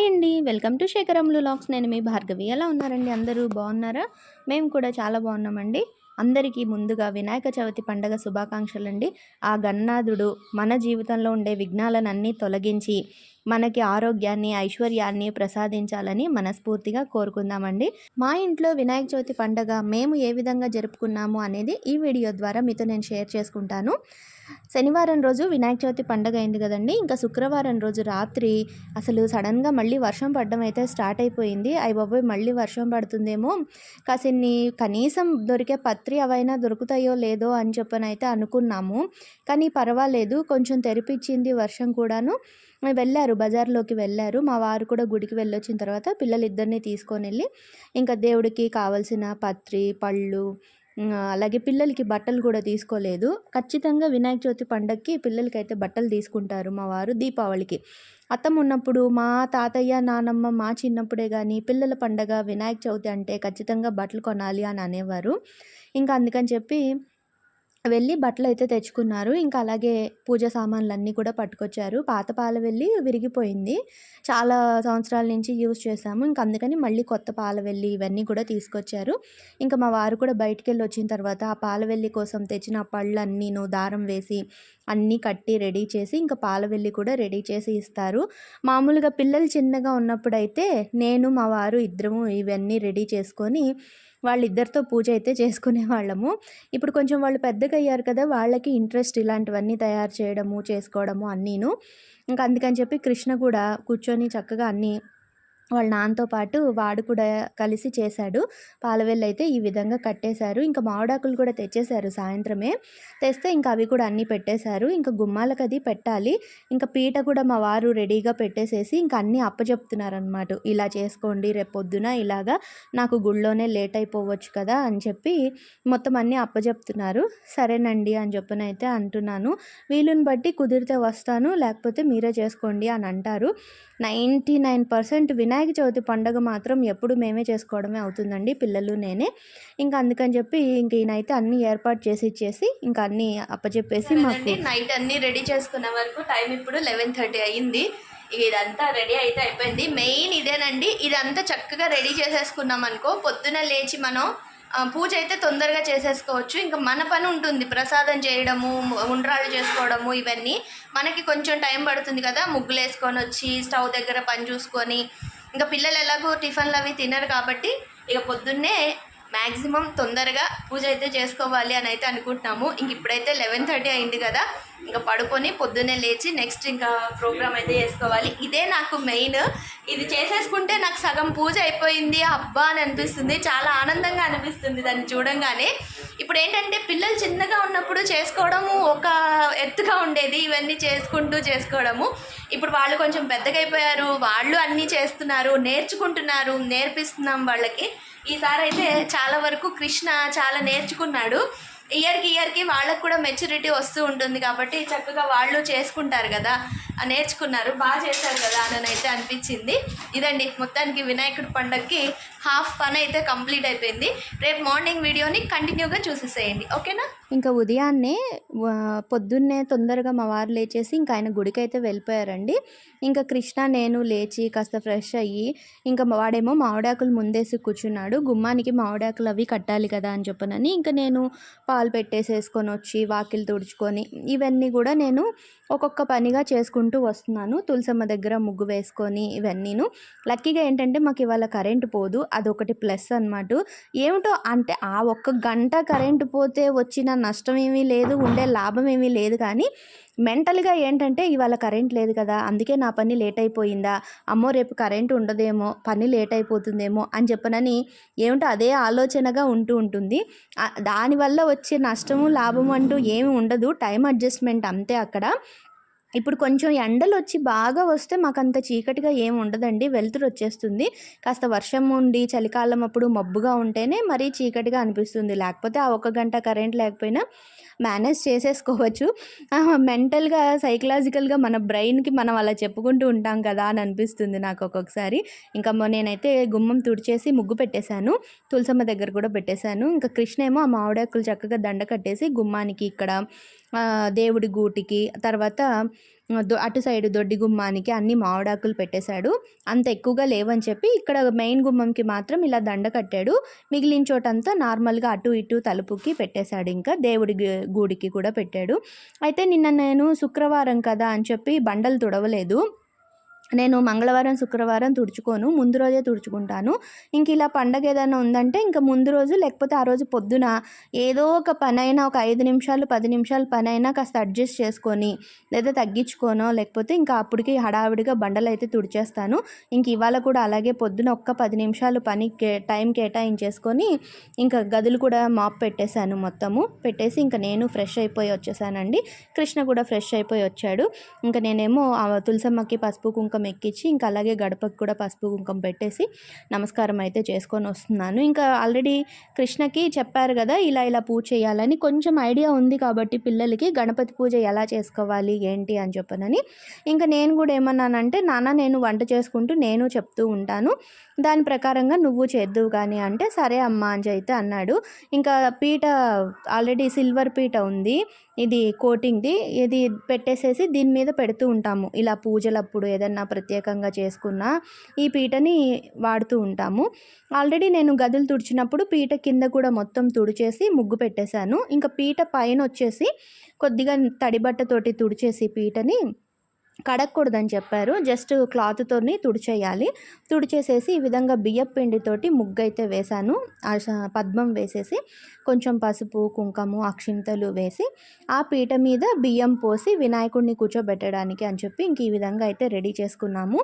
Hi అండి. Welcome to శేఖరములు లాక్స్. నేను మీ భార్గవి. ఎలా ఉన్నారండి? అందరూ బాగున్నారా? మేము కూడా చాలా బాగున్నామండి. అందరికీ ముందుగా వినాయక చవితి పండగ శుభాకాంక్షలు అండి ఆ గన్నాథుడు మన జీవితంలో ఉండే విఘ్నాలనన్నీ తొలగించి మనకి ఆరోగ్యాన్ని ఐశ్వర్యాన్ని ప్రసాదించాలని మనస్ఫూర్తిగా కోరుకుందామండి. మా ఇంట్లో వినాయక చవితి పండగ మేము ఏ విధంగా జరుపుకున్నాము అనేది ఈ వీడియో ద్వారా మీతో నేను షేర్ చేసుకుంటాను. శనివారం రోజు వినాయక చవితి పండగ అయింది కదండి. ఇంకా శుక్రవారం రోజు రాత్రి అసలు సడన్గా మళ్ళీ వర్షం పడడం అయితే స్టార్ట్ అయిపోయింది. అయ్యి బాబోయ్ మళ్ళీ వర్షం పడుతుందేమో. కాసిన్ని కనీసం దొరికే పత్రి అవైనా దొరుకుతాయో లేదో అని చెప్పని అయితే అనుకున్నాము. కానీ పర్వాలేదు కొంచెం తెరిపించింది వర్షం కూడాను. వెళ్ళారు బజార్లోకి వెళ్ళారు. మా వారు కూడా గుడికి వెళ్ళొచ్చిన తర్వాత పిల్లలిద్దరిని తీసుకొని వెళ్ళి ఇంకా దేవుడికి కావలసిన పత్రి పళ్ళు అలాగే పిల్లలకి బట్టలు కూడా తీసుకోలేదు. ఖచ్చితంగా వినాయక చవితి పండగకి పిల్లలకైతే బట్టలు తీసుకుంటారు మా వారు దీపావళికి. అత్తమ్మ ఉన్నప్పుడు మా తాతయ్య నానమ్మ మా చిన్నప్పుడే కానీ పిల్లల పండగ వినాయక చవితి అంటే ఖచ్చితంగా బట్టలు కొనాలి అని అనేవారు. ఇంకా అందుకని చెప్పి వెళ్ళి బట్టలు అయితే తెచ్చుకున్నారు. ఇంకా అలాగే పూజ సామాన్లు అన్నీ కూడా పట్టుకొచ్చారు. పాత పాల వెళ్ళి విరిగిపోయింది. చాలా సంవత్సరాల నుంచి యూజ్ చేసాము ఇంకా అందుకని మళ్ళీ కొత్త పాల వెళ్ళి ఇవన్నీ కూడా తీసుకొచ్చారు. ఇంకా మా వారు కూడా బయటికి వెళ్ళి వచ్చిన తర్వాత ఆ పాల వెళ్ళి కోసం తెచ్చిన పళ్ళు అన్నీను దారం వేసి అన్నీ కట్టి రెడీ చేసి ఇంకా పాల వెళ్ళి కూడా రెడీ చేసి ఇస్తారు. మామూలుగా పిల్లలు చిన్నగా ఉన్నప్పుడైతే నేను మా వారు ఇద్దరము ఇవన్నీ రెడీ చేసుకొని వాళ్ళిద్దరితో పూజ అయితే చేసుకునే వాళ్ళము. ఇప్పుడు కొంచెం వాళ్ళు పెద్దగా అయ్యారు కదా వాళ్ళకి ఇంట్రెస్ట్ ఇలాంటివన్నీ తయారు చేయడము చేసుకోవడము అన్నీను. ఇంకా అందుకని చెప్పి కృష్ణ కూడా కూర్చొని చక్కగా అన్నీ వాళ్ళ నాన్నతో పాటు వాడు కూడా కలిసి చేశాడు. పాలవెల్లి అయితే ఈ విధంగా కట్టేశారు. ఇంకా మామిడాకులు కూడా తెచ్చేశారు సాయంత్రమే. తెస్తే ఇంకా అవి కూడా అన్నీ పెట్టేశారు. ఇంకా గుమ్మాలకు అది పెట్టాలి. ఇంకా పీట కూడా మా వారు రెడీగా పెట్టేసేసి ఇంకా అన్నీ అప్పచెప్తున్నారనమాట ఇలా చేసుకోండి రేపు పొద్దున ఇలాగా నాకు గుళ్ళోనే లేట్ అయిపోవచ్చు కదా అని చెప్పి మొత్తం అన్నీ అప్పచెప్తున్నారు. సరేనండి అని చెప్పిన అయితే అంటున్నాను. వీలుని బట్టి కుదిరితే వస్తాను లేకపోతే మీరే చేసుకోండి అని అంటారు. Ninety nine percent Vinayaka Chavithi పండుగ మాత్రం ఎప్పుడు మేమే చేసుకోవడమే అవుతుందండి పిల్లలు నేనే. ఇంకా అందుకని చెప్పి ఇంక ఈయనైతే అన్నీ ఏర్పాటు చేసి ఇచ్చేసి ఇంకా అన్నీ అప్పచెప్పేసి మాకు నైట్ అన్నీ రెడీ చేసుకున్న వరకు టైం ఇప్పుడు లెవెన్ థర్టీ అయ్యింది. ఇదంతా రెడీ అయితే అయిపోయింది. మెయిన్ ఇదేనండి ఇదంతా చక్కగా రెడీ చేసేసుకున్నాం అనుకో పొద్దున లేచి మనం పూజ అయితే తొందరగా చేసేసుకోవచ్చు. ఇంకా మన పని ఉంటుంది ప్రసాదం చేయడము ఉండ్రాలు చేసుకోవడము ఇవన్నీ. మనకి కొంచెం టైం పడుతుంది కదా ముగ్గులు వేసుకొని వచ్చి స్టవ్ దగ్గర పని చూసుకొని ఇంకా పిల్లలు ఎలాగో టిఫిన్లు అవి తినరు కాబట్టి ఇక పొద్దున్నే మ్యాక్సిమం తొందరగా పూజ అయితే చేసుకోవాలి అని అయితే అనుకుంటున్నాము. ఇంక ఇప్పుడైతే లెవెన్ థర్టీ అయింది కదా ఇంకా పడుకొని పొద్దున్నే లేచి నెక్స్ట్ ఇంకా ప్రోగ్రామ్ అయితే చేసుకోవాలి. ఇదే నాకు మెయిన్. ఇది చేసేసుకుంటే నాకు సగం పూజ అయిపోయింది. అబ్బా అని అనిపిస్తుంది. చాలా ఆనందంగా అనిపిస్తుంది దాన్ని చూడంగానే. ఇప్పుడు ఏంటంటే పిల్లలు చిన్నగా ఉన్నప్పుడు చేసుకోవడము ఒక ఎత్తుగా ఉండేది. ఇవన్నీ చేసుకుంటూ చేసుకోవడము. ఇప్పుడు వాళ్ళు కొంచెం పెద్దగా అయిపోయారు. వాళ్ళు అన్నీ చేస్తున్నారు. నేర్చుకుంటున్నారు. నేర్పిస్తున్నాం వాళ్ళకి. ఈసారి అయితే చాలా వరకు కృష్ణ చాలా నేర్చుకున్నాడు. ఇయర్కి ఇయర్కి వాళ్ళకు కూడా మెచ్యూరిటీ వస్తూ ఉంటుంది కాబట్టి చక్కగా వాళ్ళు చేసుకుంటారు కదా నేర్చుకున్నారు బాగా చేశారు కదా అని అయితే అనిపించింది. ఇదండి మొత్తానికి వినాయకుడి పండగకి హాఫ్ పని అయితే కంప్లీట్ అయిపోయింది. రేపు మార్నింగ్ వీడియోని కంటిన్యూగా చూసేసేయండి. ఓకేనా? ఇంకా ఉదయాన్నే పొద్దున్నే తొందరగా మా వారు లేచేసి ఇంకా ఆయన గుడికి అయితే వెళ్ళిపోయారండి. ఇంకా కృష్ణ నేను లేచి కాస్త ఫ్రెష్ అయ్యి ఇంకా వాడేమో మామిడాకులు ముందేసి కూర్చున్నాడు. గుమ్మానికి మామిడాకులు అవి కట్టాలి కదా అని చెప్పనని ఇంకా నేను పాలు పెట్టేసేసుకొని వచ్చి వాకిలు తుడుచుకొని ఇవన్నీ కూడా నేను ఒక్కొక్క పనిగా చేసుకుంటూ వస్తున్నాను. తులసమ్మ దగ్గర ముగ్గు వేసుకొని ఇవన్నీను. లక్కీగా ఏంటంటే మాకు ఇవాళ కరెంటు పోదు. అదొకటి ప్లస్ అనమాట ఏమిటో అంటే ఆ ఒక్క గంట కరెంటు పోతే వచ్చిన నష్టం ఏమీ లేదు ఉండే లాభం ఏమీ లేదు కానీ మెంటల్గా ఏంటంటే ఇవాళ కరెంట్ లేదు కదా అందుకే నా పని లేట్ అయిపోయిందా అమ్మో రేపు కరెంట్ ఉండదేమో పని లేట్ అయిపోతుందేమో అని చెప్పనని ఏమిటో అదే ఆలోచనగా ఉంటూ ఉంటుంది. దానివల్ల వచ్చే నష్టము లాభము అంటూ ఏమి ఉండదు. టైం అడ్జస్ట్మెంట్ అంతే అక్కడ. ఇప్పుడు కొంచెం ఎండలు వచ్చి బాగా వస్తే మాకు అంత చీకటిగా ఏమి ఉండదండి. వెలుతురు వచ్చేస్తుంది. కాస్త వర్షం ఉండి చలికాలం అప్పుడు మబ్బుగా ఉంటేనే మరీ చీకటిగా అనిపిస్తుంది. లేకపోతే ఆ ఒక గంట కరెంట్ లేకపోయినా మేనేజ్ చేసేసుకోవచ్చు. మెంటల్గా సైకలాజికల్గా మన బ్రెయిన్కి మనం అలా చెప్పుకుంటూ ఉంటాం కదా అని అనిపిస్తుంది నాకు ఒక్కొక్కసారి. ఇంకా నేనైతే గుమ్మం తుడిచేసి ముగ్గు పెట్టేశాను. తులసమ్మ దగ్గర కూడా పెట్టేశాను. ఇంకా కృష్ణ ఏమో ఆ మామిడాకులు చక్కగా దండ కట్టేసి గుమ్మానికి ఇక్కడ దేవుడి గూటికి తర్వాత దొ అటు సైడ్ దొడ్డి గుమ్మానికి అన్ని మామిడాకులు పెట్టేశాడు. అంత ఎక్కువగా లేవని చెప్పి ఇక్కడ మెయిన్ గుమ్మంకి మాత్రం ఇలా దండ కట్టాడు. మిగిలిన చోటంతా నార్మల్గా అటు ఇటు తలుపుకి పెట్టేశాడు ఇంకా. దేవుడి గూడికి కూడా పెట్టాడు. అయితే నిన్న నేను శుక్రవారం కదా అని చెప్పి బండలు తుడవలేదు. నేను మంగళవారం శుక్రవారం తుడుచుకోను. ముందు రోజే తుడుచుకుంటాను. ఇంక ఇలా పండగ ఏదైనా ఉందంటే ఇంకా ముందు రోజు లేకపోతే ఆ రోజు పొద్దున ఏదో ఒక పని అయినా ఒక ఐదు నిమిషాలు పది నిమిషాలు పని అయినా కాస్త అడ్జస్ట్ చేసుకొని లేదా తగ్గించుకోనో లేకపోతే ఇంకా అప్పటికి హడావిడిగా బండలు అయితే తుడిచేస్తాను. ఇంక ఇవాళ కూడా అలాగే పొద్దున ఒక్క పది నిమిషాలు పని కే టైం కేటాయించేసుకొని ఇంకా గదులు కూడా మాప్ పెట్టేశాను మొత్తము. పెట్టేసి ఇంకా నేను ఫ్రెష్ అయిపోయి వచ్చేసానండి. కృష్ణ కూడా ఫ్రెష్ అయిపోయి వచ్చాడు. ఇంకా నేనేమో ఆ తులసమ్మకి పసుపు కుంకుమ ఎక్కించి ఇంకా అలాగే గడపకి కూడా పసుపు కుంకుమ పెట్టేసి నమస్కారం అయితే చేసుకొని వస్తున్నాను. ఇంకా ఆల్రెడీ కృష్ణకి చెప్పారు కదా ఇలా ఇలా పూజ చేయాలని కొంచెం ఐడియా ఉంది కాబట్టి పిల్లలకి గణపతి పూజ ఎలా చేసుకోవాలి ఏంటి అని చెప్పనని. ఇంకా నేను కూడా ఏమన్నానంటే నాన్న నేను వంట చేసుకుంటూ నేను చెప్తూ ఉంటాను. దాని ప్రకారంగా నువ్వు చేద్దువు కానీ అంటే సరే అమ్మ అని అయితే అన్నాడు. ఇంకా పీట ఆల్రెడీ సిల్వర్ పీట ఉంది. ఇది కోటింగ్ది. ఇది పెట్టేసేసి దీని మీద పెడుతూ ఉంటాము. ఇలా పూజలప్పుడు ఏదన్నా ప్రత్యేకంగా చేసుకున్న ఈ పీటని వాడుతూ ఉంటాము. ఆల్రెడీ నేను గదులు తుడిచినప్పుడు పీట కింద కూడా మొత్తం తుడిచేసి ముగ్గు పెట్టేశాను. ఇంకా పీట పైన వచ్చేసి కొద్దిగా తడిబట్టతోటి తుడిచేసి పీటని కడగకూడదని చెప్పారు. జస్ట్ క్లాత్తోని తుడిచేయాలి. తుడిచేసేసి ఈ విధంగా బియ్యం పిండితోటి ముగ్గు అయితే వేశాను. ఆ పద్మం వేసేసి కొంచెం పసుపు కుంకుమ అక్షింతలు వేసి ఆ పీట మీద బియ్యం పోసి వినాయకుడిని కూర్చోబెట్టడానికి అని చెప్పి ఇంక ఈ విధంగా అయితే రెడీ చేసుకున్నాము.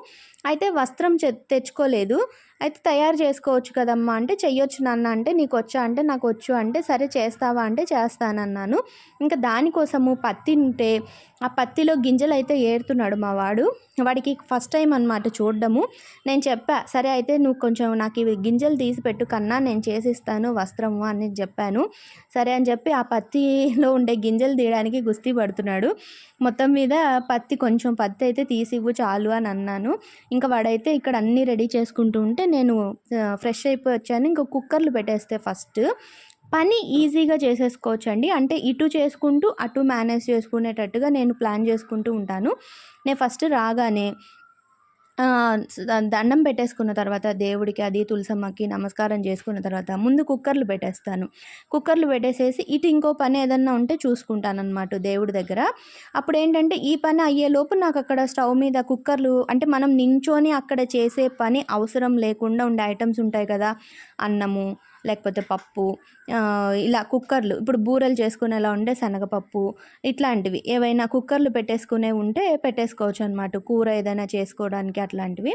అయితే వస్త్రం తెచ్చుకోలేదు. అయితే తయారు చేసుకోవచ్చు కదమ్మా. అంటే చెయ్యొచ్చు నాన్న. అంటే నీకు వచ్చా అంటే నాకు వచ్చు అంటే సరే చేస్తావా? అంటే చేస్తానన్నాను. ఇంకా దానికోసము పత్తి ఉంటే ఆ పత్తిలో గింజలు అయితే ఏరుతున్నాడు మా వాడు. వాడికి ఫస్ట్ టైం అనమాట చూడడము. నేను చెప్పా సరే అయితే నువ్వు కొంచెం నాకు ఇవి గింజలు తీసి పెట్టు కన్నా నేను చేసిస్తాను వస్త్రము అని చెప్పాను. సరే అని చెప్పి ఆ పత్తిలో ఉండే గింజలు తీయడానికి గుస్తీ పడుతున్నాడు. మొత్తం మీద పత్తి కొంచెం పత్తి అయితే తీసివ్వు చాలు అని అన్నాను. ఇంకా వాడైతే ఇక్కడ అన్నీ రెడీ చేసుకుంటూ ఉంటే నేను ఫ్రెష్ అయిపోయి వచ్చాను ఇంకా కుక్కర్లు పెట్టేస్తే ఫస్ట్. పని ఈజీగా చేసేసుకోవచ్చు అండి అంటే ఇటు చేసుకుంటూ అటు మేనేజ్ చేసుకునేటట్టుగా నేను ప్లాన్ చేసుకుంటూ ఉంటాను. నేను ఫస్ట్ రాగానే దండం పెట్టేసుకున్న తర్వాత దేవుడికి అది తులసమ్మకి నమస్కారం చేసుకున్న తర్వాత ముందు కుక్కర్లు పెట్టేస్తాను. కుక్కర్లు పెట్టేసేసి ఇటు ఇంకో పని ఏదన్నా ఉంటే చూసుకుంటాను అనమాట దేవుడి దగ్గర. అప్పుడు ఏంటంటే ఈ పని అయ్యేలోపు నాకు అక్కడ స్టవ్ మీద కుక్కర్లు అంటే మనం నించొని అక్కడ చేసే పని అవసరం లేకుండా ఉండే ఐటమ్స్ ఉంటాయి కదా. అన్నము లేకపోతే పప్పు ఇలా కుక్కర్లు ఇప్పుడు బూరెలు చేసుకునేలా ఉండే శనగపప్పు ఇట్లాంటివి. ఏవైనా కుక్కర్లు పెట్టేసుకునే ఉంటే పెట్టేసుకోవచ్చు అనమాట కూర ఏదైనా చేసుకోవడానికి అట్లాంటివి.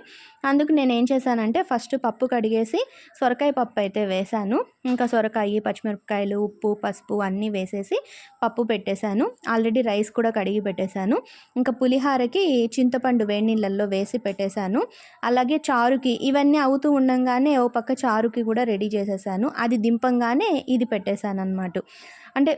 అందుకు నేను ఏం చేశానంటే ఫస్ట్ పప్పు కడిగేసి సొరకాయ పప్పు అయితే వేశాను. ఇంకా సొరకాయ పచ్చిమిరపకాయలు ఉప్పు పసుపు అన్నీ వేసేసి పప్పు పెట్టేశాను. ఆల్రెడీ రైస్ కూడా కడిగి పెట్టేశాను. ఇంకా పులిహారకి చింతపండు వేడి నీళ్ళల్లో వేసి పెట్టేశాను. అలాగే చారుకి ఇవన్నీ అవుతూ ఉండంగానే ఓ పక్క చారుకి కూడా రెడీ చేసేసాను అది దింపంగానే ఇది పెట్టేశాను అనమాట అంటే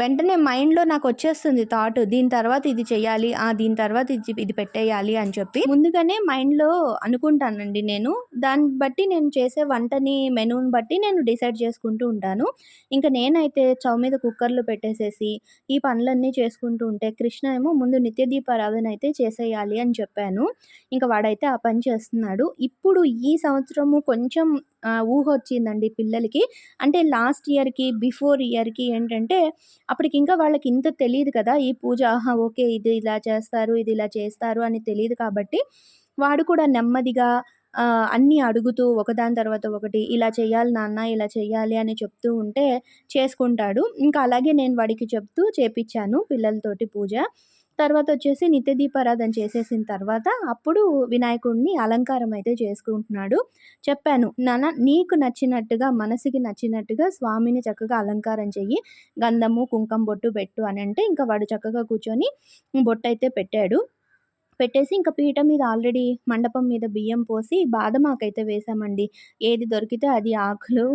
వెంటనే మైండ్లో నాకు వచ్చేస్తుంది థాట్ దీని తర్వాత ఇది చేయాలి ఆ దీని తర్వాత ఇది ఇది పెట్టేయాలి అని చెప్పి ముందుగానే మైండ్లో అనుకుంటానండి నేను. దాన్ని బట్టి నేను చేసే వంటని మెనూని బట్టి నేను డిసైడ్ చేసుకుంటూ ఉంటాను. ఇంకా నేనైతే చౌ మీద కుక్కర్లో పెట్టేసేసి ఈ పనులన్నీ చేసుకుంటూ ఉంటే కృష్ణ ఏమో ముందు నిత్య దీపారాధన అయితే చేసేయాలి అని చెప్పాను. ఇంకా వాడైతే ఆ పని చేస్తున్నాడు. ఇప్పుడు ఈ సంవత్సరము కొంచెం ఊహ వచ్చిందండి పిల్లలకి. అంటే లాస్ట్ ఇయర్కి బిఫోర్ ఇయర్కి ఏంటంటే అప్పటికి ఇంకా వాళ్ళకి ఇంత తెలియదు కదా ఈ పూజ ఆహా ఓకే ఇది ఇలా చేస్తారు ఇది ఇలా చేస్తారు అని తెలియదు కాబట్టి వాడు కూడా నెమ్మదిగా అన్నీ అడుగుతూ ఒకదాని తర్వాత ఒకటి ఇలా చేయాలి నాన్న ఇలా చేయాలి అని చెప్తూ ఉంటే చేసుకుంటాడు. ఇంకా అలాగే నేను వాడికి చెప్తూ చేపించాను పిల్లలతోటి పూజ. తర్వాత వచ్చేసి నిత్య దీపారాధన చేసేసిన తర్వాత అప్పుడు వినాయకుడిని అలంకారం అయితే చేసుకుంటున్నాడు. చెప్పాను నాన్న నీకు నచ్చినట్టుగా మనసుకి నచ్చినట్టుగా స్వామిని చక్కగా అలంకారం చెయ్యి. గంధము కుంకం బొట్టు పెట్టు అని అంటే ఇంకా వాడు చక్కగా కూర్చొని బొట్టు అయితే పెట్టాడు. పెట్టేసి ఇంకా పీట మీద ఆల్రెడీ మండపం మీద బియ్యం పోసి బాదమాకైతే వేసామండి. ఏది దొరికితే అది ఆకులు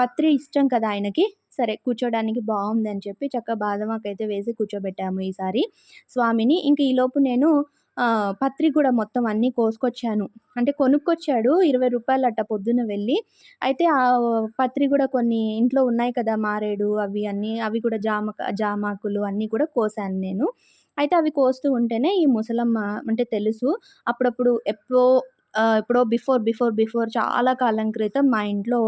పత్రి ఇష్టం కదా ఆయనకి. సరే కూర్చోడానికి బాగుంది అని చెప్పి చక్కగా బాదమాకు అయితే వేసి కూర్చోబెట్టాము ఈసారి స్వామిని. ఇంక ఈలోపు నేను పత్రి కూడా మొత్తం అన్నీ కోసుకొచ్చాను. అంటే కొనుక్కొచ్చాడు ఇరవై రూపాయలు అట్ట పొద్దున వెళ్ళి. అయితే ఆ పత్రి కూడా కొన్ని ఇంట్లో ఉన్నాయి కదా మారేడు అవి అన్నీ అవి కూడా జామ జామాకులు అన్నీ కూడా కోసాను నేను. అయితే అవి కోస్తూ ఉంటేనే ఈ ముసలమ్మ అంటే తెలుసు. అప్పుడప్పుడు ఎప్పుడో ఎప్పుడో బిఫోర్, బిఫోర్, బిఫోర్ చాలా కాలం క్రితం మా ఇంట్లో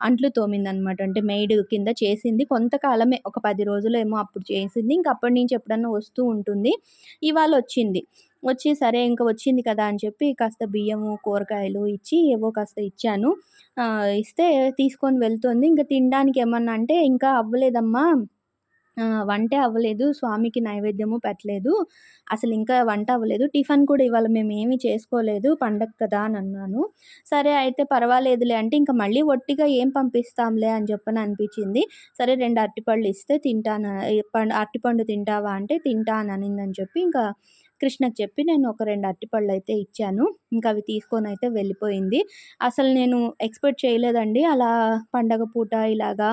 అంట్లు తోమిందనమాట. అంటే మెయిడ్ కింద చేసింది. కొంతకాలమే ఒక 10 రోజులేమో అప్పుడు చేసింది. ఇంక అప్పటి నుంచి ఎప్పుడన్నా వస్తూ ఉంటుంది. ఇవాళ వచ్చింది వచ్చి సరే ఇంకా వచ్చింది కదా అని చెప్పి కాస్త బియ్యము, కూరగాయలు ఇచ్చి ఏవో కాస్త ఇచ్చాను. ఇస్తే తీసుకొని వెళ్తుంది ఇంకా తినడానికి ఏమన్నా అంటే, "ఇంకా అవ్వలేదమ్మా వంటే అవ్వలేదు. స్వామికి నైవేద్యము పెట్టలేదు. అసలు ఇంకా వంట అవ్వలేదు. టిఫిన్ కూడా ఇవాళ మేము ఏమీ చేసుకోలేదు. పండగ కదా! అని అన్నాను సరే అయితే పర్వాలేదులే అంటే, ఇంకా మళ్ళీ ఒట్టిగా ఏం పంపిస్తాంలే అని చెప్పని అనిపించింది సరే రెండు అరటిపళ్ళు ఇస్తే తింటాను పండు అరటిపండు తింటావా అంటే, తింటాను అనిందని చెప్పి ఇంకా కృష్ణకి చెప్పి నేను ఒక రెండు అరటిపళ్ళు అయితే ఇచ్చాను. ఇంకా అవి తీసుకొని అయితే వెళ్ళిపోయింది. అసలు నేను ఎక్స్‌పెక్ట్ చేయలేదండి అలా పండగ పూట ఇలాగా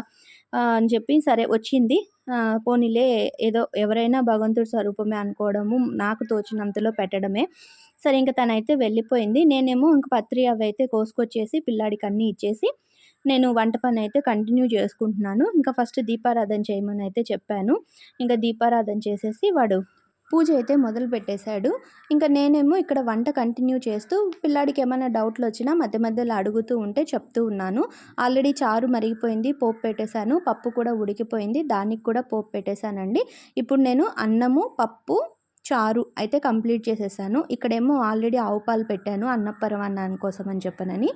అని చెప్పి సరే వచ్చింది. పోనీలే ఏదో ఎవరైనా భగవంతుడి స్వరూపమే అనుకోవడము, నాకు తోచినంతలో పెట్టడమే. సరే ఇంకా తనైతే వెళ్ళిపోయింది. నేనేమో ఇంక పత్రి అయితే కోసుకొచ్చేసి పిల్లాడికి అన్నీ ఇచ్చేసి, నేను వంట పని అయితే కంటిన్యూ చేసుకుంటున్నాను. ఇంకా ఫస్ట్ దీపారాధన చేయమనైతే చెప్పాను. ఇంకా దీపారాధన చేసేసి వాడు పూజ అయితే మొదలు పెట్టేశాడు ఇంకా నేనేమో ఇక్కడ వంట కంటిన్యూ చేస్తూ పిల్లాడికి ఏమైనా డౌట్లు వచ్చినా మధ్య మధ్యలో అడుగుతూ ఉంటే చెప్తూ ఉన్నాను. ఆల్రెడీ చారు మరిగిపోయింది. పోపు పెట్టేశాను. పప్పు కూడా ఉడికిపోయింది. దానికి కూడా పోపు పెట్టేశానండి. ఇప్పుడు నేను అన్నము, పప్పు, చారు అయితే కంప్లీట్ చేసేసాను. ఇక్కడేమో ఆల్రెడీ ఆవు పాలు పెట్టాను అన్నపరమాన్నాని కోసం అని చెప్పనని.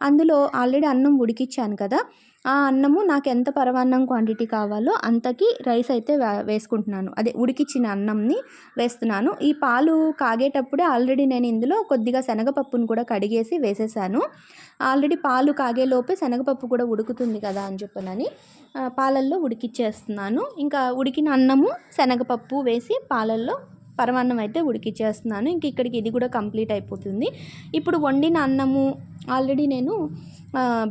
అందులో ఆల్రెడీ అన్నం ఉడికిచ్చాను కదా! ఆ అన్నము నాకు ఎంత పరమాన్నం క్వాంటిటీ కావాలో అంతకి రైస్ అయితే వేసుకుంటున్నాను. అదే ఉడికిచ్చిన అన్నంని వేస్తున్నాను. ఈ పాలు కాగేటప్పుడే ఆల్రెడీ నేను ఇందులో కొద్దిగా శనగపప్పును కూడా కడిగేసి వేసేసాను. ఆల్రెడీ పాలు కాగేలోపే శనగపప్పు కూడా ఉడుకుతుంది కదా! అని చెప్పనని పాలల్లో ఉడికిచ్చేస్తున్నాను. ఇంకా ఉడికిన అన్నము, శనగపప్పు వేసి పాలల్లో పరమాన్నం అయితే ఉడికిచ్చేస్తున్నాను. ఇంక ఇక్కడికి ఇది కూడా కంప్లీట్ అయిపోతుంది. ఇప్పుడు వండిన అన్నము ఆల్రెడీ నేను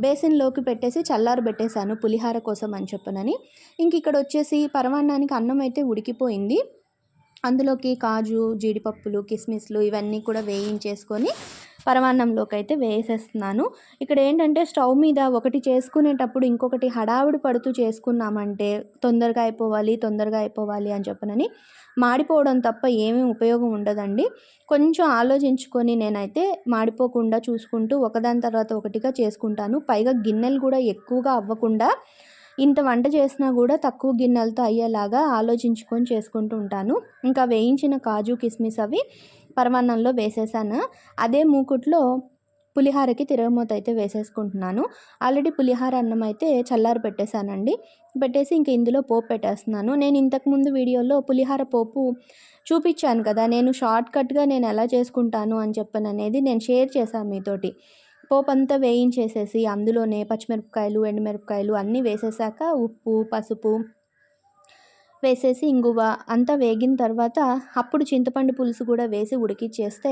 బేసిన్‌లోకి పెట్టేసి చల్లారబెట్టేసాను పులిహార కోసం అని చెప్పనని. ఇంక ఇక్కడొచ్చేసి పరమాన్నానికి అన్నం అయితే ఉడికిపోయింది. అందులోకి కాజు, జీడిపప్పులు, కిస్మిస్‌లు ఇవన్నీ కూడా వేయించేసుకొని పరమాన్నంలోకి అయితే వేసేస్తున్నాను. ఇక్కడ ఏంటంటే స్టవ్ మీద ఒకటి చేసుకునేటప్పుడు ఇంకొకటి హడావిడి పడుతూ చేసుకున్నామంటే తొందరగా అయిపోవాలి, తొందరగా అయిపోవాలి అని చెప్పనని మాడిపోవడం తప్ప ఏమీ ఉపయోగం ఉండదండి. కొంచెం ఆలోచించుకొని నేనైతే మాడిపోకుండా చూసుకుంటూ ఒకదాని తర్వాత ఒకటిగా చేసుకుంటాను. పైగా గిన్నెలు కూడా ఎక్కువగా అవ్వకుండా ఇంత వంట చేసినా కూడా తక్కువ గిన్నెలతో అయ్యేలాగా ఆలోచించుకొని చేసుకుంటూ ఉంటాను. ఇంకా వేయించిన కాజు, కిస్మిస్ అవి పరమాన్నంలో వేసేసాను. అదే మూకుట్లో పులిహారకి తిరగమూత అయితే వేసేసుకుంటున్నాను. ఆల్రెడీ పులిహార అన్నం అయితే చల్లారి పెట్టేసానండి. పెట్టేసి ఇంక ఇందులో పోపు పెట్టేస్తున్నాను. నేను ఇంతకుముందు వీడియోలో పులిహార పోపు చూపించాను కదా! నేను షార్ట్‌కట్‌గా నేను ఎలా చేసుకుంటాను అని చెప్పననేది నేను షేర్ చేశాను మీతోటి. పోపు అంతా వేయించేసేసి అందులోనే పచ్చిమిరపకాయలు, ఎండుమిరపకాయలు అన్నీ వేసేసాక ఉప్పు, పసుపు వేసేసి ఇంగువ అంతా వేగిన తర్వాత అప్పుడు చింతపండు పులుసు కూడా వేసి ఉడికిచ్చేస్తే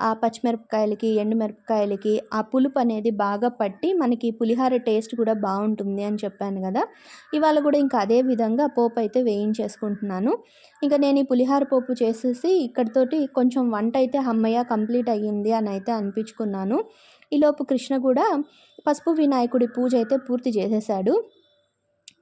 ఆ పచ్చిమిరపకాయలకి, ఎండుమిరపకాయలకి ఆ పులుపు అనేది బాగా పట్టి మనకి పులిహార టేస్ట్ కూడా బాగుంటుంది అని చెప్పాను కదా ఇవాళ కూడా ఇంకా అదే విధంగా పోపు అయితే వేయించేసుకుంటున్నాను. ఇంకా నేను ఈ పులిహార పోపు చేసేసి ఇక్కడితోటి కొంచెం వంట అయితే అమ్మయ్య కంప్లీట్ అయ్యింది అయితే అనిపించుకున్నాను. ఈలోపు కృష్ణ కూడా పసుపు వినాయకుడి పూజ అయితే పూర్తి చేసేసాడు.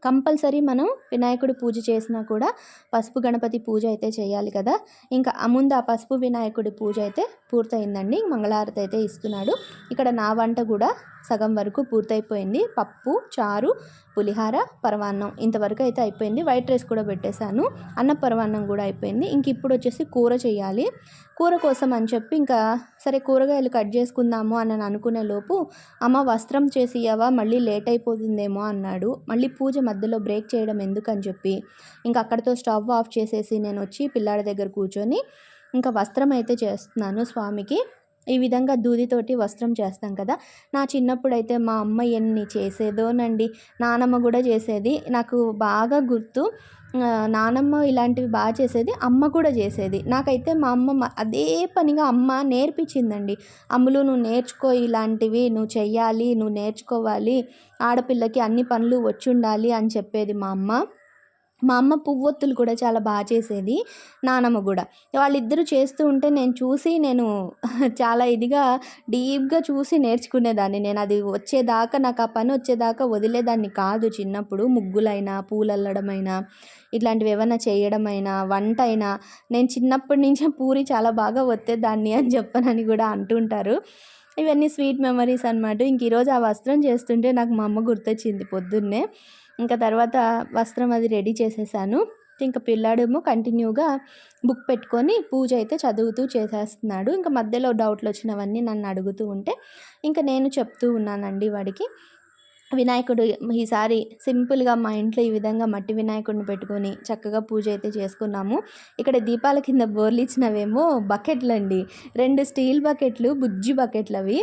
కంపల్సరీ మనం వినాయకుడి పూజ చేసినా కూడా పసుపు గణపతి పూజ అయితే చేయాలి కదా! ఇంకా ఆ ముందు ఆ పసుపు వినాయకుడి పూజ అయితే పూర్తయిందండి. మంగళహారతి అయితే ఇస్తున్నాడు. ఇక్కడ నా వంట కూడా సగం వరకు పూర్తయిపోయింది. పప్పు, చారు, పులిహార, పరమాన్నం ఇంతవరకు అయితే అయిపోయింది. వైట్ రైస్ కూడా పెట్టేశాను. అన్న పరమాన్నం కూడా అయిపోయింది. ఇంక ఇప్పుడు వచ్చేసి కూర చేయాలి. కూర కోసం అని చెప్పి ఇంకా సరే కూరగాయలు కట్ చేసుకుందాము అని అనుకునే లోపు అమ్మ వస్త్రం చేసి ఇయ్యవా మళ్ళీ లేట్ అయిపోతుందేమో అన్నాడు. మళ్ళీ పూజ మధ్యలో బ్రేక్ చేయడం ఎందుకని చెప్పి ఇంకా అక్కడితో స్టవ్ ఆఫ్ చేసేసి నేను వచ్చి పిల్లాడి దగ్గర కూర్చొని ఇంకా వస్త్రం అయితే చేస్తున్నాను స్వామికి. ఈ విధంగా దూదితోటి వస్త్రం చేస్తాం కదా! నా చిన్నప్పుడైతే మా అమ్మ ఎన్ని చేసేదోనండి. నానమ్మ కూడా చేసేది. నాకు బాగా గుర్తు నానమ్మ ఇలాంటివి బాగా చేసేది. అమ్మ కూడా చేసేది. నాకైతే మా అమ్మ అదే పనిగా అమ్మ నేర్పించిందండి. "అమ్ములు నువ్వు నేర్చుకో ఇలాంటివి. నువ్వు చెయ్యాలి. నువ్వు నేర్చుకోవాలి. ఆడపిల్లకి అన్ని పనులు వచ్చుండాలి" అని చెప్పేది మా అమ్మ. మా అమ్మ పువ్వొత్తులు కూడా చాలా బాగా చేసేది నానమ్మ కూడా. వాళ్ళిద్దరూ చేస్తూ ఉంటే నేను చూసి నేను చాలా ఇదిగా డీప్గా చూసి నేర్చుకునేదాన్ని. నేను అది వచ్చేదాకా నాకు ఆ పని వచ్చేదాకా వదిలేదాన్ని కాదు చిన్నప్పుడు. ముగ్గులైనా పూలల్లడమైనా ఇట్లాంటివి ఏమైనా చేయడమైనా వంట అయినా నేను చిన్నప్పటి నుంచే పూరి చాలా బాగా వచ్చేదాన్ని అని చెప్పనని కూడా అంటుంటారు. ఇవన్నీ స్వీట్ మెమరీస్ అనమాట ఇంక ఈరోజు ఆ వస్త్రం చేస్తుంటే నాకు మా అమ్మ గుర్తొచ్చింది పొద్దున్నే. ఇంకా తర్వాత వస్త్రం అది రెడీ చేసేసాను. ఇంకా పిల్లాడేమో కంటిన్యూగా బుక్ పెట్టుకొని పూజ అయితే చదువుతూ చేసేస్తున్నాడు. ఇంకా మధ్యలో డౌట్లు వచ్చినవన్నీ నన్ను అడుగుతూ ఉంటే ఇంకా నేను చెప్తూ ఉన్నానండి వాడికి. వినాయకుడు ఈసారి సింపుల్గా మా ఇంట్లో ఈ విధంగా మట్టి వినాయకుడిని పెట్టుకొని చక్కగా పూజ అయితే చేసుకున్నాము. ఇక్కడ దీపాల కింద బోర్లు ఇచ్చినవేమో బకెట్లు అండి రెండు స్టీల్ బకెట్లు బుజ్జి బకెట్లు అవి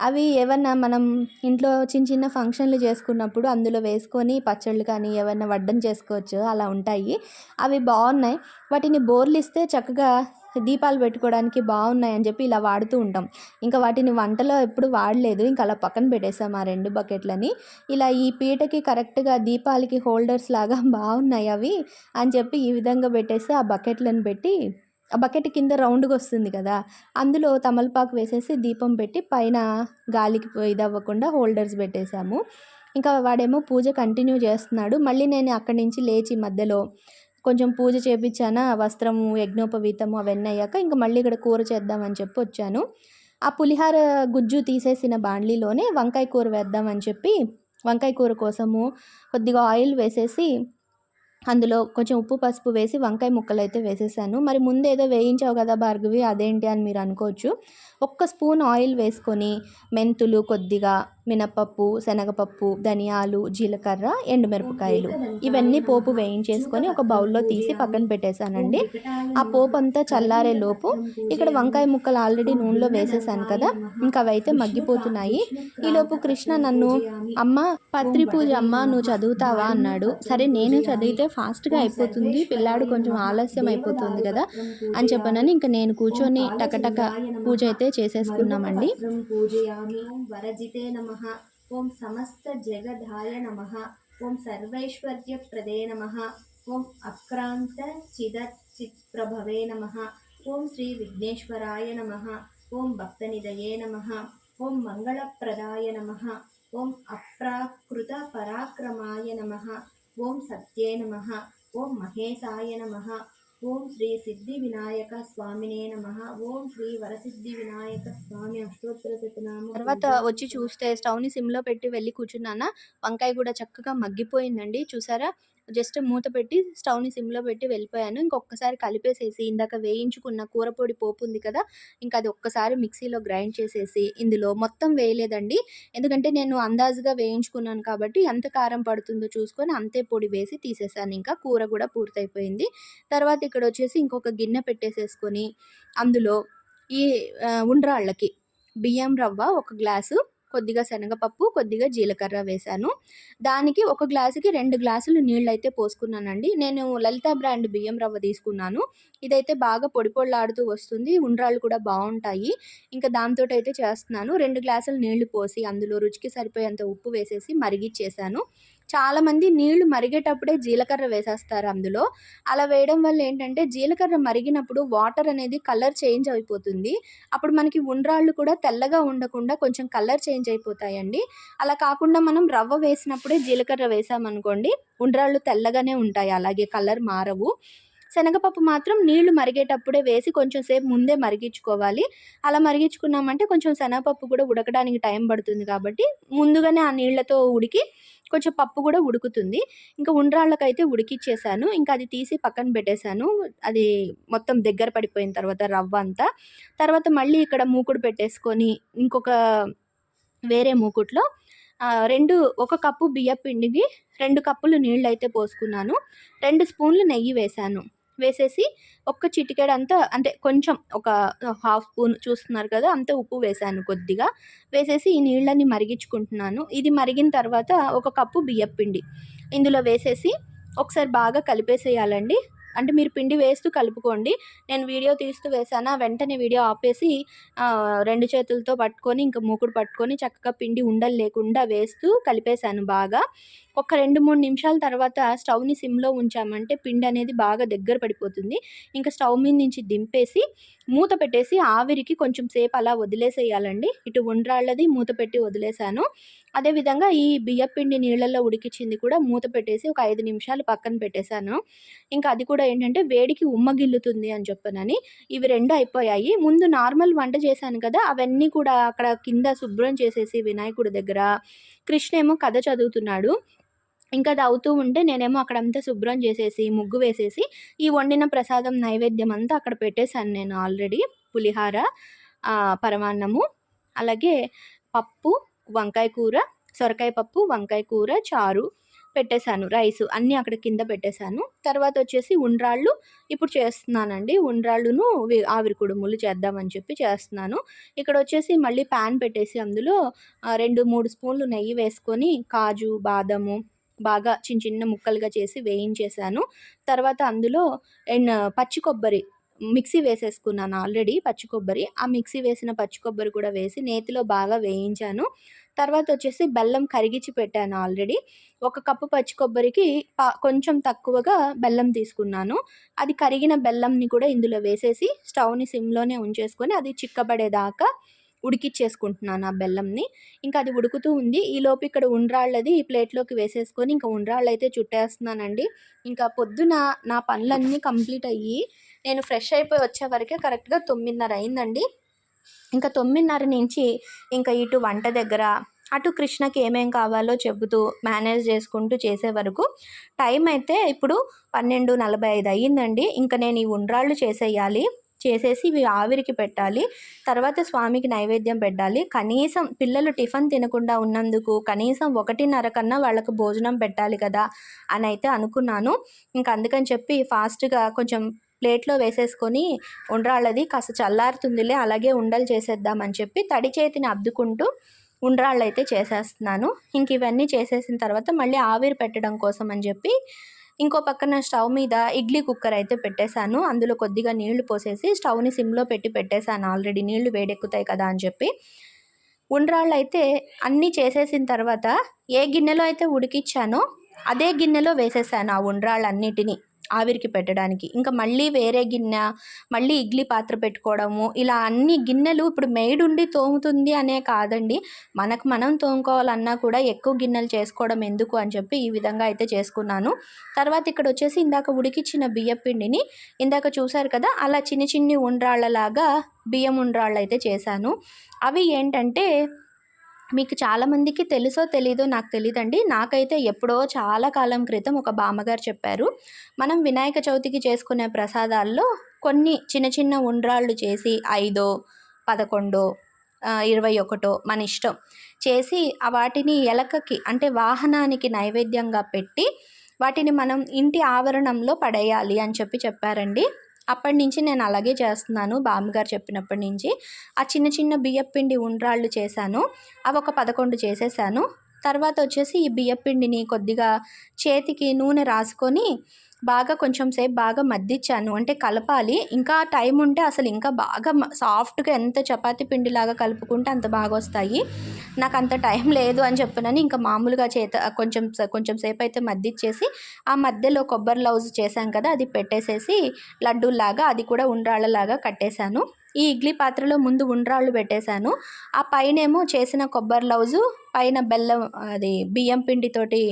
అవి ఏమన్నా మనం ఇంట్లో చిన్న చిన్న ఫంక్షన్లు చేసుకున్నప్పుడు అందులో వేసుకొని పచ్చళ్ళు కానీ ఏమన్నా వడ్డం చేసుకోవచ్చు అలా ఉంటాయి. అవి బాగున్నాయి. వాటిని బోర్లు ఇస్తే చక్కగా దీపాలు పెట్టుకోవడానికి బాగున్నాయి అని చెప్పి ఇలా వాడుతూ ఉంటాం. ఇంకా వాటిని వంటలో ఎప్పుడు వాడలేదు. ఇంకా అలా పక్కన పెట్టేసాం ఆ రెండు బకెట్లని. ఇలా ఈ పీటకి కరెక్ట్గా దీపాలకి హోల్డర్స్ లాగా బాగున్నాయి అవి అని చెప్పి ఈ విధంగా పెట్టేసి ఆ బకెట్లను పెట్టి ఆ బకెట్ కింద రౌండ్గా వస్తుంది కదా అందులో తమలపాకు వేసేసి దీపం పెట్టి పైన గాలికి ఇది అవ్వకుండా హోల్డర్స్ పెట్టేశాము ఇంకా వాడేమో పూజ కంటిన్యూ చేస్తున్నాడు. మళ్ళీ నేను అక్కడి నుంచి లేచి మధ్యలో కొంచెం పూజ చేపించాను? వస్త్రము యజ్ఞోపవీతము అవన్నీ అయ్యాక ఇంకా మళ్ళీ ఇక్కడ కూర చేద్దామని చెప్పి వచ్చాను. ఆ పులిహార గుజ్జు తీసేసిన బాండ్లీలోనే వంకాయ కూర వేద్దామని చెప్పి వంకాయ కూర కోసము కొద్దిగా ఆయిల్ వేసేసి అందులో కొంచెం ఉప్పు పసుపు వేసి వంకాయ ముక్కలు అయితే వేసేసాను. మరి ముందు ఏదో వేయించావు కదా భార్గవి అదేంటి అని మీరు అనుకోవచ్చు. ఒక్క స్పూన్ ఆయిల్ వేసుకొని మెంతులు కొద్దిగా మినపప్పు శనగపప్పు ధనియాలు జీలకర్ర ఎండుమిరపకాయలు. ఇవన్నీ పోపు వేయించేసుకొని ఒక బౌల్లో తీసి పక్కన పెట్టేశానండి. ఆ పోపు అంతా చల్లారే లోపు ఇక్కడ వంకాయ ముక్కలు ఆల్రెడీ నూనెలో వేసేసాను కదా ఇంకా అవైతే మగ్గిపోతున్నాయి. ఈలోపు కృష్ణ నన్ను అమ్మ పత్రి పూజ అమ్మ నువ్వు చదువుతావా? అన్నాడు. సరే నేను చదివితే ఫాస్ట్గా అయిపోతుంది పిల్లాడు కొంచెం ఆలస్యం అయిపోతుంది కదా అని చెప్పనని ఇంకా నేను కూర్చొని టకటక పూజ అయితే చేసేసుకున్నామండి. పూజయామి వరజితే నమ ఓం సమస్త జగదాయ నమ. ఓం సర్వైశ్వర్యప్రదే నమ. ఓం అక్రాంత చిద చిత్ప్రభవే నమ. ఓం శ్రీ విఘ్నేశ్వరాయ నమ. ఓం భక్తనిదయే నమ. ఓం మంగళప్రదాయ నమ. ఓం అప్రాకృత పరాక్రమాయ నమ. ఓం సత్యే నమ. ఓం మహేశాయ నమ. ఓం శ్రీ సిద్ధి వినాయక స్వామినే నమ. ఓం శ్రీ వరసిద్ధి వినాయక స్వామి అష్టోత్తర శతనామ తర్వాత వచ్చి చూస్తే స్టవ్ని సిమ్లో పెట్టి వెళ్ళి కూర్చున్నానా? వంకాయ కూడా చక్కగా మగ్గిపోయిందండి. చూసారా? జస్ట్ మూత పెట్టి స్టవ్ని సిమ్లో పెట్టి వెళ్ళిపోయాను. ఇంకొకసారి కలిపేసేసి ఇందాక వేయించుకున్న కూర పొడి పోపు ఉంది కదా ఇంకా అది ఒక్కసారి మిక్సీలో గ్రైండ్ చేసేసి ఇందులో మొత్తం వేయలేదండి. ఎందుకంటే నేను అందాజుగా వేయించుకున్నాను కాబట్టి ఎంత కారం పడుతుందో చూసుకొని అంతే పొడి వేసి తీసేసాను. ఇంకా కూర కూడా పూర్తయిపోయింది. తర్వాత ఇక్కడ వచ్చేసి ఇంకొక గిన్నె పెట్టేసేసుకొని అందులో ఈ ఉండ్రాళ్ళకి బియ్యం రవ్వ ఒక గ్లాసు కొద్దిగా శనగపప్పు కొద్దిగా జీలకర్ర వేశాను. దానికి ఒక గ్లాసుకి రెండు గ్లాసులు నీళ్ళు అయితే పోసుకున్నానండి. నేను లలిత బ్రాండ్ బియ్యం రవ్వ తీసుకున్నాను. ఇదైతే బాగా పొడి పొడిలాడుతూ వస్తుంది. ఉండ్రాళ్ళు కూడా బాగుంటాయి. ఇంకా దాంతో అయితే చేస్తున్నాను. రెండు గ్లాసులు నీళ్ళు పోసి అందులో రుచికి సరిపోయేంత ఉప్పు వేసేసి మరిగిచ్చేసాను చాలామంది నీళ్ళు మరిగేటప్పుడే జీలకర్ర వేసేస్తారు అందులో. అలా వేయడం వల్ల ఏంటంటే జీలకర్ర మరిగినప్పుడు వాటర్ అనేది కలర్ చేంజ్ అయిపోతుంది. అప్పుడు మనకి ఉండ్రాళ్ళు కూడా తెల్లగా ఉండకుండా కొంచెం కలర్ చేంజ్ అయిపోతాయండి. అలా కాకుండా మనం రవ్వ వేసినప్పుడే జీలకర్ర వేసామనుకోండి ఉండ్రాళ్ళు తెల్లగానే ఉంటాయి. అలాగే కలర్ మారవు. శనగపప్పు మాత్రం నీళ్ళు మరిగేటప్పుడే వేసి కొంచెం సేపు ముందే మరిగించుకోవాలి. అలా మరిగించుకున్నామంటే కొంచెం శనగపప్పు కూడా ఉడకడానికి టైం పడుతుంది కాబట్టి ముందుగానే ఆ నీళ్ళతో ఉడికి కొంచెం పప్పు కూడా ఉడుకుతుంది. ఇంకా ఉండ్రాళ్ళకైతే ఉడికిచ్చేసాను. ఇంకా అది తీసి పక్కన పెట్టేశాను. అది మొత్తం దగ్గర పడిపోయిన తర్వాత రవ్వ అంతా. తర్వాత మళ్ళీ ఇక్కడ మూకుడు పెట్టేసుకొని ఇంకొక వేరే మూకుట్లో రెండు ఒక కప్పు బియ్య పిండికి రెండు కప్పులు నీళ్ళు అయితే పోసుకున్నాను. రెండు స్పూన్లు నెయ్యి వేశాను. వేసేసి ఒక్క చిటికెడు అంతా అంటే కొంచెం ఒక హాఫ్ స్పూన్ చూస్తున్నారు కదా అంత ఉప్పు వేసాను కొద్దిగా. వేసేసి ఈ నీళ్ళని మరిగించుకుంటున్నాను. ఇది మరిగిన తర్వాత ఒక కప్పు బియ్యపిండి ఇందులో వేసేసి ఒకసారి బాగా కలిపేసేయాలండి. అంటే మీరు పిండి వేస్తూ కలుపుకోండి. నేను వీడియో తీస్తూ వేసాను వెంటనే వీడియో ఆపేసి రెండు చేతులతో పట్టుకొని ఇంకా మూకుడు పట్టుకొని చక్కగా పిండి ఉండలు లేకుండా వేస్తూ కలిపేశాను బాగా. ఒక రెండు మూడు నిమిషాల తర్వాత స్టవ్ని సిమ్లో ఉంచామంటే పిండి అనేది బాగా దగ్గర పడిపోతుంది. ఇంకా స్టవ్ మీద నుంచి దింపేసి మూత పెట్టేసి ఆవిరికి కొంచెం సేపు అలా వదిలేసేయాలండి. ఇటు ఉండ్రాళ్ళది మూత పెట్టి వదిలేశాను. అదేవిధంగా ఈ బియ్యపిండి నీళ్ళల్లో ఉడికించింది కూడా మూత పెట్టేసి ఒక ఐదు నిమిషాలు పక్కన పెట్టేశాను. ఇంకా అది కూడా ఏంటంటే వేడికి ఉమ్మగిల్లుతుంది అని చెప్పనని ఇవి రెండు అయిపోయాయి. ముందు నార్మల్ వంట చేశాను కదా అవన్నీ కూడా అక్కడ కింద శుభ్రం చేసేసి వినాయకుడి దగ్గర. కృష్ణ ఏమో కథ చదువుతున్నాడు. ఇంకా అది అవుతూ ఉంటే నేనేమో అక్కడంతా శుభ్రం చేసేసి ముగ్గు వేసేసి ఈ వండిన ప్రసాదం నైవేద్యం అంతా అక్కడ పెట్టేశాను నేను ఆల్రెడీ. పులిహార పరమాన్నము అలాగే పప్పు వంకాయ కూర సొరకాయ పప్పు వంకాయ కూర చారు పెట్టేశాను రైస్ అన్నీ అక్కడ కింద పెట్టేశాను. తర్వాత వచ్చేసి ఉండ్రాళ్ళు ఇప్పుడు చేస్తున్నానండి. ఉండ్రాళ్ళును ఆవిరి కుడుములు చేద్దామని చెప్పి చేస్తున్నాను. ఇక్కడ వచ్చేసి మళ్ళీ ప్యాన్ పెట్టేసి అందులో రెండు మూడు స్పూన్లు నెయ్యి వేసుకొని కాజు బాదము బాగా చిన్న చిన్న ముక్కలుగా చేసి వేయించేసాను. తర్వాత అందులో అండ్ పచ్చి కొబ్బరి మిక్సీ వేసేసుకున్నాను ఆల్రెడీ పచ్చి కొబ్బరి. ఆ మిక్సీ వేసిన పచ్చి కొబ్బరి కూడా వేసి నేతిలో బాగా వేయించాను. తర్వాత వచ్చేసి బెల్లం కరిగించి పెట్టాను ఆల్రెడీ. ఒక కప్పు పచ్చి కొబ్బరికి పా- కొంచెం తక్కువగా బెల్లం తీసుకున్నాను. అది కరిగిన బెల్లంని కూడా ఇందులో వేసేసి స్టవ్ని సిమ్లోనే ఉంచేసుకొని అది చిక్కబడేదాకా ఉడికిచ్చేసుకుంటున్నాను ఆ బెల్లంని. ఇంకా అది ఉడుకుతూ ఉంది. ఈలోపు ఇక్కడ ఉండ్రాళ్ళది ఈ ప్లేట్లోకి వేసేసుకొని ఇంకా ఉండ్రాళ్ళు అయితే చుట్టేస్తున్నానండి. ఇంకా పొద్దున నా పనులన్నీ కంప్లీట్ అయ్యి నేను ఫ్రెష్ అయిపోయి వచ్చేవరకే కరెక్ట్గా తొమ్మిదిన్నర అయిందండి. ఇంకా తొమ్మిదిన్నర నుంచి ఇంకా ఇటు వంట దగ్గర అటు కృష్ణకి ఏమేం కావాలో చెబుతూ మేనేజ్ చేసుకుంటూ చేసే వరకు టైం అయితే ఇప్పుడు పన్నెండు నలభై ఐదు అయ్యిందండి. ఇంకా నేను ఈ ఉండ్రాళ్ళు చేసేయాలి. చేసేసి ఇవి ఆవిరికి పెట్టాలి. తర్వాత స్వామికి నైవేద్యం పెట్టాలి. కనీసం పిల్లలు టిఫిన్ తినకుండా ఉన్నందుకు కనీసం ఒకటిన్నర కన్నా వాళ్ళకు భోజనం పెట్టాలి కదా అని అయితే అనుకున్నాను. ఇంకా అందుకని చెప్పి ఫాస్ట్గా కొంచెం ప్లేట్లో వేసేసుకొని ఉండ్రాళ్ళది కాస్త చల్లారుతుందిలే అలాగే ఉండలు చేసేద్దామని చెప్పి తడి చేతిని అద్దుకుంటూ ఉండ్రాళ్ళు అయితే చేసేస్తున్నాను. ఇంక ఇవన్నీ చేసేసిన తర్వాత మళ్ళీ ఆవిరి పెట్టడం కోసం అని చెప్పి ఇంకో పక్కన స్టవ్ మీద ఇడ్లీ కుక్కర్ అయితే పెట్టేశాను. అందులో కొద్దిగా నీళ్ళు పోసేసి స్టవ్ని సిమ్లో పెట్టి పెట్టేశాను. ఆల్రెడీ నీళ్ళు వేడెక్కుతాయి కదా అని చెప్పి. ఉండ్రాళ్ళు అయితే అన్నీ చేసేసిన తర్వాత ఏ గిన్నెలో అయితే ఉడికిచ్చానో అదే గిన్నెలో వేసేసాను ఆ ఉండ్రాళ్ళన్నిటినీ. ఆవిరికి పెట్టడానికి. ఇంకా మళ్ళీ వేరే గిన్నె మళ్ళీ ఇడ్లీ పాత్ర పెట్టుకోవడము ఇలా అన్ని గిన్నెలు ఇప్పుడు మేడ్ ఉండి తోముతుంది అనే కాదండి. మనకు మనం తోముకోవాలన్నా కూడా ఎక్కువ గిన్నెలు చేసుకోవడం ఎందుకు అని చెప్పి ఈ విధంగా అయితే చేసుకున్నాను. తర్వాత ఇక్కడ వచ్చేసి ఇందాక ఉడికిచ్చిన బియ్యం పిండిని ఇందాక చూసారు కదా అలా చిన్ని చిన్ని ఉండ్రాళ్ళలాగా బియ్యం ఉండ్రాళ్ళు అయితే చేశాను. అవి ఏంటంటే మీకు చాలామందికి తెలుసో తెలీదో నాకు తెలియదండి నాకైతే ఎప్పుడో చాలా కాలం క్రితం ఒక బామ్మగారు చెప్పారు మనం వినాయక చవితికి చేసుకునే ప్రసాదాల్లో కొన్ని చిన్న చిన్న ఉండ్రాళ్ళు చేసి ఐదో పదకొండో ఇరవై ఒకటో మన ఇష్టం చేసి ఆ వాటిని ఎలకకి అంటే వాహనానికి నైవేద్యంగా పెట్టి వాటిని మనం ఇంటి ఆవరణంలో పడేయాలి అని చెప్పి చెప్పారండి. అప్పటి నుంచి నేను అలాగే చేస్తున్నాను బామ్మగారు చెప్పినప్పటి నుంచి. ఆ చిన్న చిన్న బియ్యపిండి ఉండ్రాళ్ళు చేశాను అవి ఒక పదకొండు చేసేసాను. తర్వాత వచ్చేసి ఈ బియ్యపిండిని కొద్దిగా చేతికి నూనె రాసుకొని బాగా కొంచెం సేపు బాగా మద్దిచ్చాను. అంటే కలపాలి. ఇంకా టైం ఉంటే అసలు ఇంకా బాగా సాఫ్ట్గా ఎంత చపాతి పిండిలాగా కలుపుకుంటే అంత బాగా వస్తాయి నాకు అంత టైం లేదు అని చెప్పినని ఇంకా మామూలుగా చేత కొంచెం కొంచెం సేపు అయితే మద్దిచ్చేసి ఆ మధ్యలో కొబ్బరి లౌజ్ చేశాం కదా అది పెట్టేసేసి లడ్డూలాగా అది కూడా ఉండ్రాళ్ళలాగా కట్టేశాను. ఈ ఇడ్లీ పాత్రలో ముందు ఉండ్రాళ్ళు పెట్టేశాను. ఆ పైనేమో చేసిన కొబ్బరి లౌజు పైన బెల్లం అది బియ్యం పిండితోటి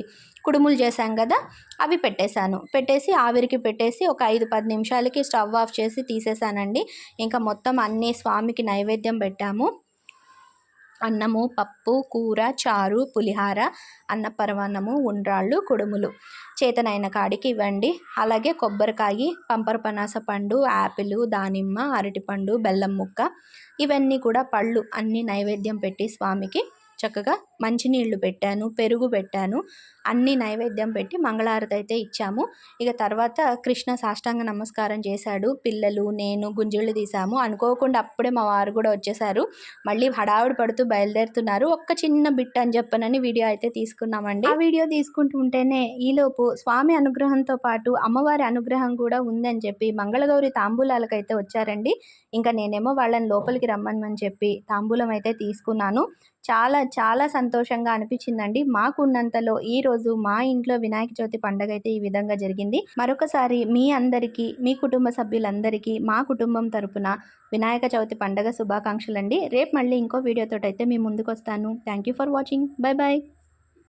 కుడుములు చేశాం కదా అవి పెట్టేశాను. పెట్టేసి ఆవిరికి పెట్టేసి ఒక ఐదు పది నిమిషాలకి స్టవ్ ఆఫ్ చేసి తీసేసానండి ఇంకా మొత్తం అన్నీ స్వామికి నైవేద్యం పెట్టాము. అన్నము పప్పు కూర చారు పులిహార అన్నపరమాన్నము ఉండ్రాళ్ళు కుడుములు. చేతనైన కాడికి ఇవ్వండి. అలాగే కొబ్బరికాయ పంపర పనాస పండు యాపిల్ దానిమ్మ అరటిపండు బెల్లం ముక్క. ఇవన్నీ కూడా పళ్ళు అన్నీ నైవేద్యం పెట్టి స్వామికి చక్కగా మంచినీళ్ళు పెట్టాను పెరుగు పెట్టాను అన్ని నైవేద్యం పెట్టి మంగళారతి అయితే ఇచ్చాము. ఇక తర్వాత కృష్ణ సాష్టాంగ నమస్కారం చేశాడు. పిల్లలు నేను గుంజిళ్ళు తీసాము. అనుకోకుండా అప్పుడే మా వారు కూడా వచ్చేసారు. మళ్ళీ హడావుడి పడుతూ బయలుదేరుతున్నారు. ఒక్క చిన్న బిట్ అని చెప్పనని వీడియో అయితే తీసుకున్నామండి. ఆ వీడియో తీసుకుంటూ ఉంటేనే ఈలోపు స్వామి అనుగ్రహంతో పాటు అమ్మవారి అనుగ్రహం కూడా ఉందని చెప్పి మంగళగౌరి తాంబూలాలకైతే వచ్చారండి. ఇంకా నేనేమో వాళ్ళని లోపలికి రమ్మని చెప్పి తాంబూలం అయితే తీసుకున్నాను. చాలా చాలా సంతోషంగా అనిపించిందండి. మాకున్నంతలో ఈ రోజు మా ఇంట్లో వినాయక చవితి పండగ అయితే ఈ విధంగా జరిగింది. మరొకసారి మీ అందరికీ మీ కుటుంబ సభ్యులందరికీ మా కుటుంబం తరపున వినాయక చవితి పండగ శుభాకాంక్షలు అండి రేపు మళ్ళీ ఇంకో వీడియోతో అయితే మీ ముందుకు వస్తాను thank you for watching bye bye